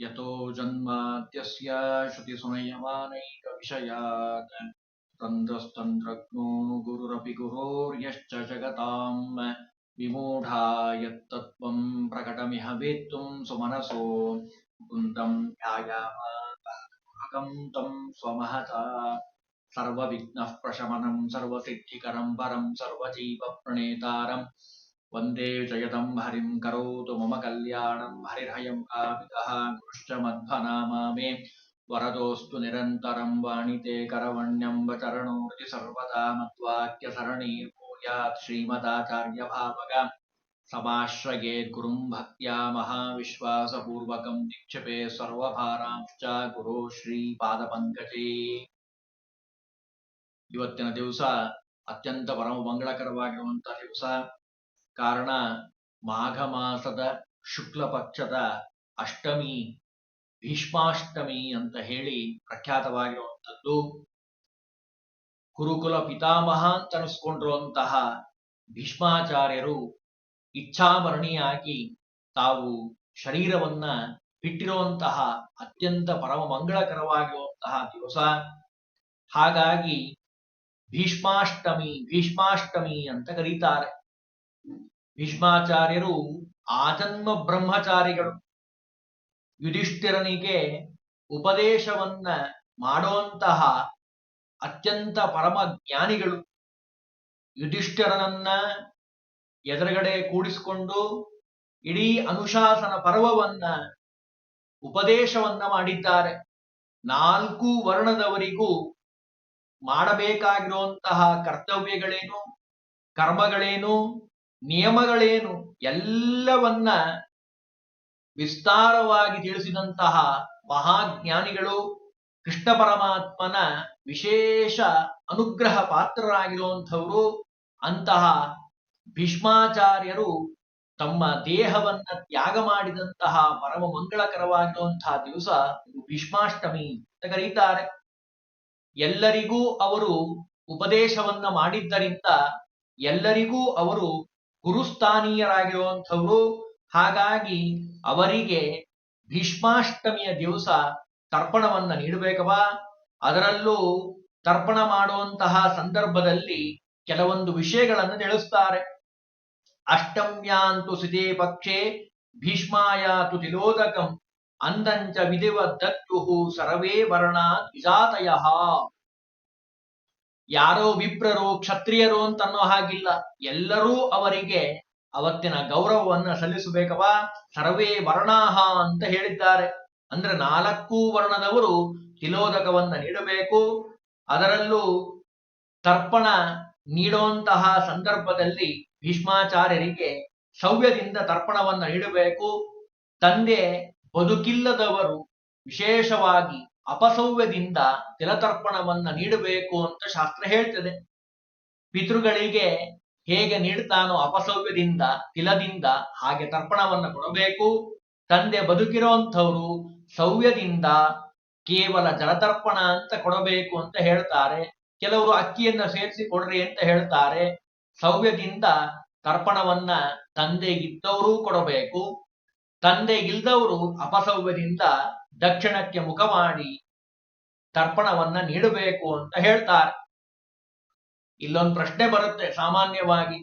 यतो जन्मात्यस्य श्रुतिसुनयमानैकविषयात् तन्द्रस्तन्द्रज्ञो गुरुरपि गुरोर्यश्च जगताम् विमूढा यत्तत्त्वम् प्रकटमिह वेत्तुम् सुमनसो। कुन्दम् ध्यायामाकम् तम् स्वमहता। सर्वविघ्नः प्रशमनम् सर्वसिद्धिकरम् सर्वजीवप्रणेतारम् वन्दे जयतं हरिं करोतु मम कल्याणं हरिर्हयं कामितः कृष्ण मध्वनामा मे वरदोऽस्तु निरन्तरं वाणिते करवण्यं वचरणोति सर्वदा मद्वाक्यसरणीर्भूयात् श्रीमदाचार्यभावग समाश्रयेत् गुरुं भक्त्या महाविश्वासपूर्वकं निक्षिपे ಸರ್ವಭಾರಾಂಶ್ಚ ಗುರು ಶ್ರೀಪಾದಪಂಕಜೇ ಇವತ್ತಿನ ದಿವಸ ಅತ್ಯಂತ ಪರಮ ಮಂಗಳಕರವಾಗಿರುವಂತಹ ದಿವಸ ಕಾರಣ ಮಾಘ ಮಾಸದ ಶುಕ್ಲ ಪಕ್ಷದ ಅಷ್ಟಮಿ, ಭೀಷ್ಮಾಷ್ಟಮಿ ಅಂತ ಹೇಳಿ ಪ್ರಖ್ಯಾತವಾಗಿರುವಂಥದ್ದು. ಕುರುಕುಲ ಪಿತಾಮಹ ಅಂತ ಅನಿಸ್ಕೊಂಡಿರುವಂತಹ ಭೀಷ್ಮಾಚಾರ್ಯರು ಇಚ್ಛಾಮರಣಿಯಾಗಿ ತಾವು ಶರೀರವನ್ನ ಬಿಟ್ಟಿರುವಂತಹ ಅತ್ಯಂತ ಪರಮ ಮಂಗಳಕರವಾಗಿರುವಂತಹ ದಿವಸ. ಹಾಗಾಗಿ ಭೀಷ್ಮಾಷ್ಟಮಿ ಭೀಷ್ಮಾಷ್ಟಮಿ ಅಂತ ಕರೀತಾರೆ. ಭೀಷ್ಮಾಚಾರ್ಯರು ಆಜನ್ಮ ಬ್ರಹ್ಮಚಾರಿಗಳು. ಯುಧಿಷ್ಠಿರನಿಗೆ ಉಪದೇಶವನ್ನ ಮಾಡುವಂತಹ ಅತ್ಯಂತ ಪರಮ ಜ್ಞಾನಿಗಳು. ಯುಧಿಷ್ಠಿರನನ್ನ ಎದುರುಗಡೆ ಕೂಡಿಸಿಕೊಂಡು ಇಡೀ ಅನುಶಾಸನ ಪರ್ವವನ್ನ ಉಪದೇಶವನ್ನ ಮಾಡಿದ್ದಾರೆ. ನಾಲ್ಕು ವರ್ಣದವರಿಗೂ ಮಾಡಬೇಕಾಗಿರುವಂತಹ ಕರ್ತವ್ಯಗಳೇನು, ಕರ್ಮಗಳೇನು ನಿಯಮಗಳೇನು? ಎಲ್ಲವನ್ನ ವಿಸ್ತಾರವಾಗಿ ತಿಳಿಸಿದಂತಹ ಮಹಾಜ್ಞಾನಿಗಳು ಕೃಷ್ಣ ಪರಮಾತ್ಮನ ವಿಶೇಷ ಅನುಗ್ರಹ ಪಾತ್ರರಾಗಿರುವಂಥವರು ಅಂತಹ ಭೀಷ್ಮಾಚಾರ್ಯರು ತಮ್ಮ ದೇಹವನ್ನ ತ್ಯಾಗ ಮಾಡಿದಂತಹ ಪರಮ ಮಂಗಳಕರವಾಗಿರುವಂತಹ ದಿವಸ ಭೀಷ್ಮಾಷ್ಟಮಿ ಅಂತ ಕರೀತಾರೆ. ಎಲ್ಲರಿಗೂ ಅವರು ಉಪದೇಶವನ್ನ ಮಾಡಿದ್ದರಿಂದ ಎಲ್ಲರಿಗೂ ಅವರು ಗುರುಸ್ಥಾನೀಯರಾಗಿರುವಂಥವರು, ಹಾಗಾಗಿ ಅವರಿಗೆ ಭೀಷ್ಮಾಷ್ಟಮಿಯ ದಿವಸ ತರ್ಪಣವನ್ನು ನೀಡಬೇಕವಾ ಅದರಲ್ಲೂ ತರ್ಪಣ ಮಾಡುವಂತಹ ಸಂದರ್ಭದಲ್ಲಿ ಕೆಲವೊಂದು ವಿಷಯಗಳನ್ನು ತಿಳಿಸ್ತಾರೆ. ಅಷ್ಟಮ್ಯಾಂತು ಸಿದೇ ಪಕ್ಷೆ ಭೀಷ್ಮಾಯಾತು ತಿಲೋದಕಂ, ಅಂದಂಚ ವಿಧಿವ ದತ್ತು ಸರ್ವೇ ವರ್ಣ ವಿಜಾತಯ ಯಾರೋ ವಿಪ್ರರು, ಕ್ಷತ್ರಿಯರು ಅಂತ ಅನ್ನೋ ಹಾಗಿಲ್ಲ. ಎಲ್ಲರೂ ಅವರಿಗೆ ಅವತ್ತಿನ ಗೌರವವನ್ನ ಸಲ್ಲಿಸಬೇಕವ ಸರ್ವೇ ವರ್ಣಾಹ ಅಂತ ಹೇಳಿದ್ದಾರೆ. ಅಂದ್ರೆ ನಾಲ್ಕು ವರ್ಣದವರು ತಿಲೋದಕವನ್ನ ನೀಡಬೇಕು. ಅದರಲ್ಲೂ ತರ್ಪಣ ನೀಡುವಂತಹ ಸಂದರ್ಭದಲ್ಲಿ ಭೀಷ್ಮಾಚಾರ್ಯರಿಗೆ ಸವ್ಯದಿಂದ ತರ್ಪಣವನ್ನ ನೀಡಬೇಕು. ತಂದೆ ಬದುಕಿಲ್ಲದವರು ವಿಶೇಷವಾಗಿ ಅಪಸವ್ಯದಿಂದ ತಿಲತರ್ಪಣವನ್ನ ನೀಡಬೇಕು ಅಂತ ಶಾಸ್ತ್ರ ಹೇಳ್ತದೆ. ಪಿತೃಗಳಿಗೆ ಹೇಗೆ ನೀಡ್ತಾನೋ ಅಪಸೌವ್ಯದಿಂದ, ತಿಲದಿಂದ ಹಾಗೆ ತರ್ಪಣವನ್ನ ಕೊಡಬೇಕು. ತಂದೆ ಬದುಕಿರೋಂಥವ್ರು ಸೌವ್ಯದಿಂದ ಕೇವಲ ಜಲತರ್ಪಣ ಅಂತ ಕೊಡಬೇಕು ಅಂತ ಹೇಳ್ತಾರೆ. ಕೆಲವರು ಅಕ್ಕಿಯನ್ನ ಸೇರಿಸಿ ಕೊಡ್ರಿ ಅಂತ ಹೇಳ್ತಾರೆ. ಸೌವ್ಯದಿಂದ ತರ್ಪಣವನ್ನ ತಂದೆ ಇದ್ದವರು ಕೊಡಬೇಕು. ತಂದೆ ಇಲ್ದವರು ಅಪಸವ್ಯದಿಂದ ದಕ್ಷಿಣಕ್ಕೆ ಮುಖ ಮಾಡಿ ತರ್ಪಣವನ್ನ ನೀಡಬೇಕು ಅಂತ ಹೇಳ್ತಾರೆ. ಇಲ್ಲೊಂದು ಪ್ರಶ್ನೆ ಬರುತ್ತೆ, ಸಾಮಾನ್ಯವಾಗಿ,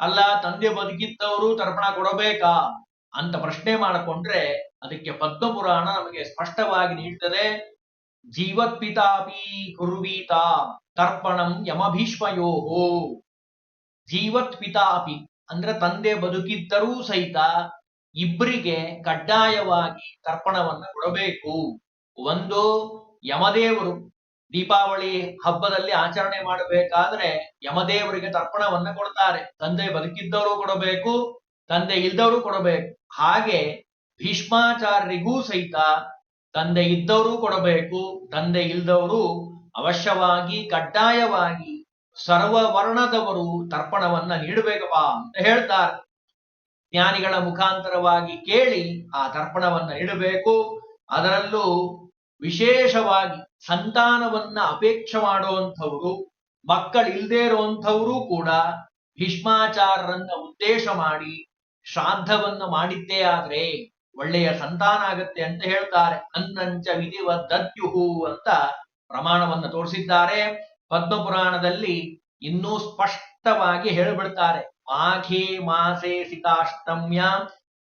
ಅಲ್ಲ, ತಂದೆ ಬದುಕಿದ್ದವರು ತರ್ಪಣ ಕೊಡಬೇಕಾ ಅಂತ ಪ್ರಶ್ನೆ ಮಾಡಿಕೊಂಡ್ರೆ ಅದಕ್ಕೆ ಪದ್ಮಪುರಾಣ ನಮಗೆ ಸ್ಪಷ್ಟವಾಗಿ ನೀಡ್ತದೆ, ಜೀವತ್ಪಿತಾಪಿ ಕುರುವೀತ ತರ್ಪಣಂ ಯಮಭೀಷ್ಮಯೋಹೋ. ಜೀವತ್ಪಿತಾಪಿ ಅಂದ್ರೆ ತಂದೆ ಬದುಕಿದ್ದರೂ ಸಹಿತ ಇಬ್ಬರಿಗೆ ಕಡ್ಡಾಯವಾಗಿ ತರ್ಪಣವನ್ನು ಕೊಡಬೇಕು. ಒಂದು, ಯಮದೇವರು ದೀಪಾವಳಿ ಹಬ್ಬದಲ್ಲಿ ಆಚರಣೆ ಮಾಡಬೇಕಾದ್ರೆ ಯಮದೇವರಿಗೆ ತರ್ಪಣವನ್ನ ಕೊಡ್ತಾರೆ. ತಂದೆ ಬದುಕಿದ್ದವರು ಕೊಡಬೇಕು, ತಂದೆ ಇಲ್ದವರು ಕೊಡಬೇಕು. ಹಾಗೆ ಭೀಷ್ಮಾಚಾರ್ಯರಿಗೂ ಸಹಿತ ತಂದೆ ಇದ್ದವರು ಕೊಡಬೇಕು, ತಂದೆ ಇಲ್ದವರು ಅವಶ್ಯವಾಗಿ ಕಡ್ಡಾಯವಾಗಿ ಸರ್ವ ವರ್ಣದವರು ತರ್ಪಣವನ್ನ ನೀಡಬೇಕಪ್ಪ ಅಂತ ಹೇಳ್ತಾರೆ. ಜ್ಞಾನಿಗಳ ಮುಖಾಂತರವಾಗಿ ಕೇಳಿ ಆ ತರ್ಪಣವನ್ನ ಇಡಬೇಕು. ಅದರಲ್ಲೂ ವಿಶೇಷವಾಗಿ ಸಂತಾನವನ್ನ ಅಪೇಕ್ಷೆ ಮಾಡುವಂಥವರು, ಮಕ್ಕಳಿಲ್ದೇ ಇರುವಂಥವರು ಕೂಡ ಭೀಷ್ಮಾಚಾರರನ್ನ ಉದ್ದೇಶ ಮಾಡಿ ಶ್ರಾದ್ದವನ್ನು ಮಾಡಿದ್ದೇ ಆದ್ರೆ ಒಳ್ಳೆಯ ಸಂತಾನ ಆಗತ್ತೆ ಅಂತ ಹೇಳ್ತಾರೆ. ಅನ್ನಂಚ ವಿಧಿವ ದದ್ಯುಹು ಅಂತ ಪ್ರಮಾಣವನ್ನು ತೋರಿಸಿದ್ದಾರೆ. ಪದ್ಮಪುರಾಣದಲ್ಲಿ ಇನ್ನೂ ಸ್ಪಷ್ಟವಾಗಿ ಹೇಳಿಬಿಡ್ತಾರೆ. ಮಾಘೇ ಮಾಸೆ ಸಿತಾಷ್ಟಮ್ಯ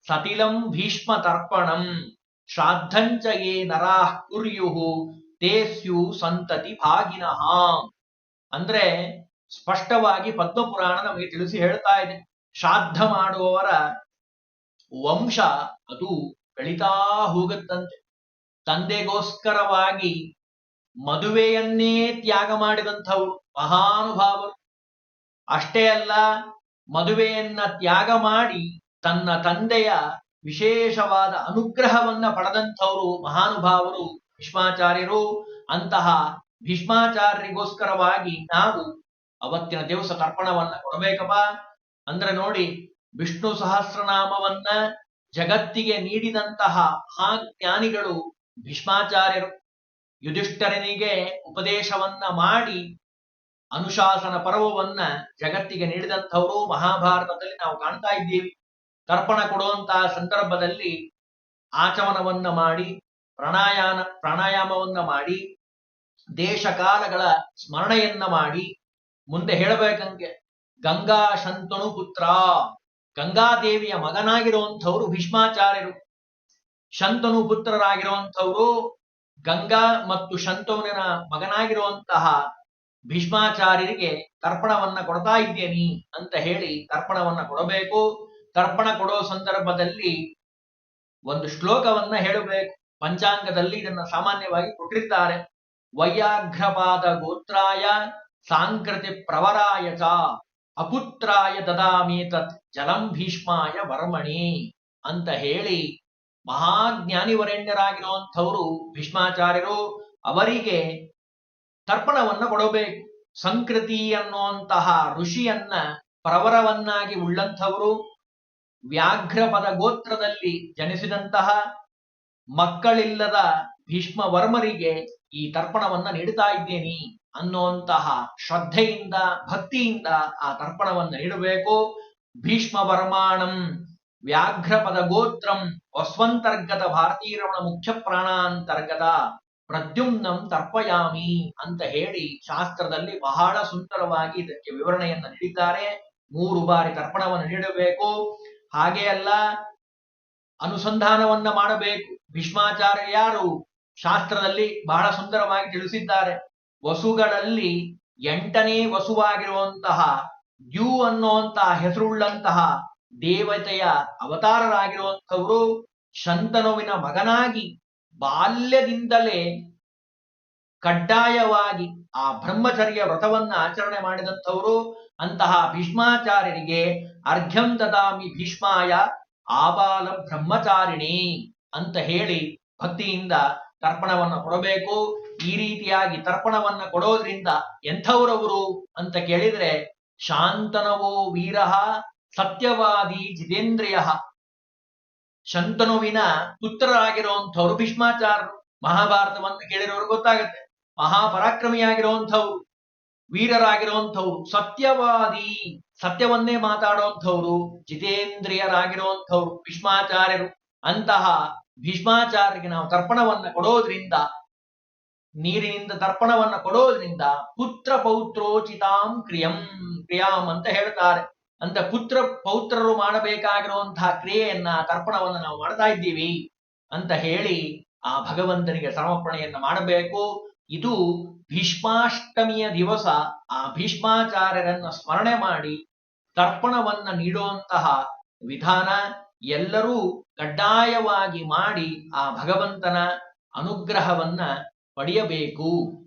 ಸತಿಲಂ ಭೀಷ್ಮ ತರ್ಪಣಂ ಶ್ರಾದ್ಧಂಚ ಯೇ ನರಾಃ ಕುರ್ಯುಹು ತೇ ಸ್ಯು ಸಂತತಿ ಭಾಗಿನಃ ಅಂದ್ರೆ ಸ್ಪಷ್ಟವಾಗಿ ಪದ್ಮಪುರಾಣ ನಮಗೆ ತಿಳಿಸಿ ಹೇಳ್ತಾ ಇದೆ. ಶ್ರಾದ್ದ ಮಾಡುವವರ ವಂಶ ಅದು ಬೆಳಿತಾ ಹೋಗುತ್ತಂತೆ. ತಂದೆಗೋಸ್ಕರವಾಗಿ ಮದುವೆಯನ್ನೇ ತ್ಯಾಗ ಮಾಡಿದಂಥವ್ರು ಮಹಾನುಭಾವರು. ಅಷ್ಟೇ ಅಲ್ಲ ಮದುವೆಯನ್ನ ತ್ಯಾಗ ಮಾಡಿ ತನ್ನ ತಂದೆಯ ವಿಶೇಷವಾದ ಅನುಗ್ರಹವನ್ನ ಪಡೆದಂಥವರು ಮಹಾನುಭಾವರು ಭೀಷ್ಮಾಚಾರ್ಯರು. ಅಂತಹ ಭೀಷ್ಮಾಚಾರ್ಯರಿಗೋಸ್ಕರವಾಗಿ ನಾವು ಅವತ್ತಿನ ದಿವಸ ತರ್ಪಣವನ್ನ ಕೊಡಬೇಕಪ್ಪ. ಅಂದ್ರೆ ನೋಡಿ, ವಿಷ್ಣು ಸಹಸ್ರನಾಮವನ್ನ ಜಗತ್ತಿಗೆ ನೀಡಿದಂತಹ ಮಹಾಜ್ಞಾನಿಗಳು ಭೀಷ್ಮಾಚಾರ್ಯರು. ಯುಧಿಷ್ಠರನಿಗೆ ಉಪದೇಶವನ್ನ ಮಾಡಿ ಅನುಶಾಸನ ಪರ್ವವನ್ನ ಜಗತ್ತಿಗೆ ನೀಡಿದಂಥವರು ಮಹಾಭಾರತದಲ್ಲಿ ನಾವು ಕಾಣ್ತಾ ಇದ್ದೀವಿ. ತರ್ಪಣ ಕೊಡುವಂತಹ ಸಂದರ್ಭದಲ್ಲಿ ಆಚಮನವನ್ನ ಮಾಡಿ, ಪ್ರಾಣಾಯಾಮ, ಪ್ರಾಣಾಯಾಮವನ್ನ ಮಾಡಿ ದೇಶಕಾಲಗಳ ಸ್ಮರಣೆಯನ್ನ ಮಾಡಿ, ಮುಂದೆ ಹೇಳಬೇಕಂಗೆ ಗಂಗಾ ಶಂತನು ಪುತ್ರ, ಗಂಗಾದೇವಿಯ ಮಗನಾಗಿರುವಂಥವ್ರು ಭೀಷ್ಮಾಚಾರ್ಯರು. ಶಂತನು ಪುತ್ರರಾಗಿರುವಂಥವ್ರು ಗಂಗಾ ಮತ್ತು ಶಂತನುವಿನ ಮಗನಾಗಿರುವಂತಹ ಭೀಷ್ಮಾಚಾರ್ಯರಿಗೆ ತರ್ಪಣವನ್ನ ಕೊಡ್ತಾ ಇದ್ದೇನಿ ಅಂತ ಹೇಳಿ ತರ್ಪಣವನ್ನ ಕೊಡಬೇಕು. ತರ್ಪಣ ಕೊಡೋ ಸಂದರ್ಭದಲ್ಲಿ ಒಂದು ಶ್ಲೋಕವನ್ನ ಹೇಳಬೇಕು. ಪಂಚಾಂಗದಲ್ಲಿ ಇದನ್ನ ಸಾಮಾನ್ಯವಾಗಿ ಕೊಟ್ಟಿರ್ತಾರೆ. ವೈಯಾಘ್ರಪಾದ ಗೋತ್ರಾಯ ಸಾಂಕೃತಿ ಪ್ರವರಾಯ ಚ ಅಪುತ್ರಾಯ ದದಾಮಿ ತತ್ ಜಲಂ ಭೀಷ್ಮಾಯ ವರ್ಮಣಿ ಅಂತ ಹೇಳಿ ಮಹಾಜ್ಞಾನಿವರೆಣ್ಯರಾಗಿರುವಂಥವರು ಭೀಷ್ಮಾಚಾರ್ಯರು ಅವರಿಗೆ ತರ್ಪಣವನ್ನ ಕೊಡಬೇಕು. ಸಂಕೃತಿ ಅನ್ನುವಂತಹ ಋಷಿಯನ್ನ ಪ್ರವರವನ್ನಾಗಿ ಉಳ್ಳಂಥವರು ವ್ಯಾಘ್ರಪದ ಗೋತ್ರದಲ್ಲಿ ಜನಿಸಿದಂತಹ ಮಕ್ಕಳಿಲ್ಲದ ಭೀಷ್ಮ ವರ್ಮರಿಗೆ ಈ ತರ್ಪಣವನ್ನ ನೀಡುತ್ತಾ ಇದ್ದೇನೆ ಅನ್ನುವಂತಹ ಶ್ರದ್ಧೆಯಿಂದ, ಭಕ್ತಿಯಿಂದ ಆ ತರ್ಪಣವನ್ನ ನೀಡಬೇಕು. ಭೀಷ್ಮ ವರ್ಮಾಣಂ ವ್ಯಾಘ್ರಪದ ಗೋತ್ರಂ ವಸ್ವಂತರ್ಗತ ಭಾರತೀರಮಣ ಮುಖ್ಯ ಪ್ರಾಣಾಂತರ್ಗತ. ಪ್ರದ್ಯುಮ್ನಂ ತರ್ಪಯಾಮಿ ಅಂತ ಹೇಳಿ ಶಾಸ್ತ್ರದಲ್ಲಿ ಬಹಳ ಸುಂದರವಾಗಿ ಇದಕ್ಕೆ ವಿವರಣೆಯನ್ನು ನೀಡಿದ್ದಾರೆ. ಮೂರು ಬಾರಿ ತರ್ಪಣವನ್ನು ನೀಡಬೇಕು. ಹಾಗೆ ಅಲ್ಲ, ಅನುಸಂಧಾನವನ್ನ ಮಾಡಬೇಕು. ಭೀಷ್ಮಾಚಾರ್ಯ ಯಾರು ಶಾಸ್ತ್ರದಲ್ಲಿ ಬಹಳ ಸುಂದರವಾಗಿ ತಿಳಿಸಿದ್ದಾರೆ. ವಸುಗಳಲ್ಲಿ ಎಂಟನೇ ವಸುವಾಗಿರುವಂತಹ ದ್ಯೂ ಅನ್ನುವಂತಹ ಹೆಸರುಳ್ಳಂತಹ ದೇವತೆಯ ಅವತಾರರಾಗಿರುವಂಥವರು ಶಂತನುವಿನ ಮಗನಾಗಿ ಬಾಲ್ಯದಿಂದಲೇ ಕಡ್ಡಾಯವಾಗಿ ಆ ಬ್ರಹ್ಮಚರ್ಯ ವ್ರತವನ್ನ ಆಚರಣೆ ಮಾಡಿದಂಥವರು, ಅಂತಹ ಭೀಷ್ಮಾಚಾರ್ಯರಿಗೆ ಅರ್ಘ್ಯಂ ದದಾಮಿ ಭೀಷ್ಮಾಯ ಆಬಾಲ ಬ್ರಹ್ಮಚಾರಿಣಿ ಅಂತ ಹೇಳಿ ಭಕ್ತಿಯಿಂದ ತರ್ಪಣವನ್ನ ಕೊಡಬೇಕು. ಈ ರೀತಿಯಾಗಿ ತರ್ಪಣವನ್ನ ಕೊಡೋದ್ರಿಂದ ಎಂಥವರವರು ಅಂತ ಕೇಳಿದ್ರೆ ಶಾಂತನವೋ ವೀರಃ ಸತ್ಯವಾದಿ ಜಿತೇಂದ್ರಿಯ ಶಂತನುವಿನ ಪುತ್ರರಾಗಿರುವಂಥವ್ರು ಭೀಷ್ಮಾಚಾರ್ಯರು, ಮಹಾಭಾರತವನ್ನು ಕೇಳಿರೋರು ಗೊತ್ತಾಗತ್ತೆ. ಮಹಾಪರಾಕ್ರಮಿಯಾಗಿರುವಂಥವ್ರು, ವೀರರಾಗಿರುವಂಥವ್ರು, ಸತ್ಯವಾದಿ, ಸತ್ಯವನ್ನೇ ಮಾತಾಡುವಂಥವ್ರು, ಜಿತೇಂದ್ರಿಯರಾಗಿರುವಂಥವ್ರು, ಭೀಷ್ಮಾಚಾರ್ಯರು. ಅಂತಹ ಭೀಷ್ಮಾಚಾರ್ಯರಿಗೆ ನಾವು ತರ್ಪಣವನ್ನ ಕೊಡೋದ್ರಿಂದ, ನೀರಿನಿಂದ ತರ್ಪಣವನ್ನ ಕೊಡೋದ್ರಿಂದ ಪುತ್ರ ಪೌತ್ರೋಚಿತಾಂ ಕ್ರಿಯಂ ಕ್ರಿಯಾಂ ಅಂತ ಹೇಳ್ತಾರೆ. ಅಂತ ಪುತ್ರ ಪೌತ್ರರು ಮಾಡಬೇಕಾಗಿರುವಂತಹ ಕ್ರಿಯೆಯನ್ನ ತರ್ಪಣವನ್ನು ನಾವು ಮಾಡ್ತಾ ಇದ್ದೀವಿ ಅಂತ ಹೇಳಿ ಆ ಭಗವಂತನಿಗೆ ಸಮರ್ಪಣೆಯನ್ನ ಮಾಡಬೇಕು. ಇದು ಭೀಷ್ಮಾಷ್ಟಮಿಯ ದಿವಸ ಆ ಭೀಷ್ಮಾಚಾರ್ಯರನ್ನ ಸ್ಮರಣೆ ಮಾಡಿ ತರ್ಪಣವನ್ನ ನೀಡುವಂತಹ ವಿಧಾನ ಎಲ್ಲರೂ ಕಡ್ಡಾಯವಾಗಿ ಮಾಡಿ ಆ ಭಗವಂತನ ಅನುಗ್ರಹವನ್ನ ಪಡೆಯಬೇಕು.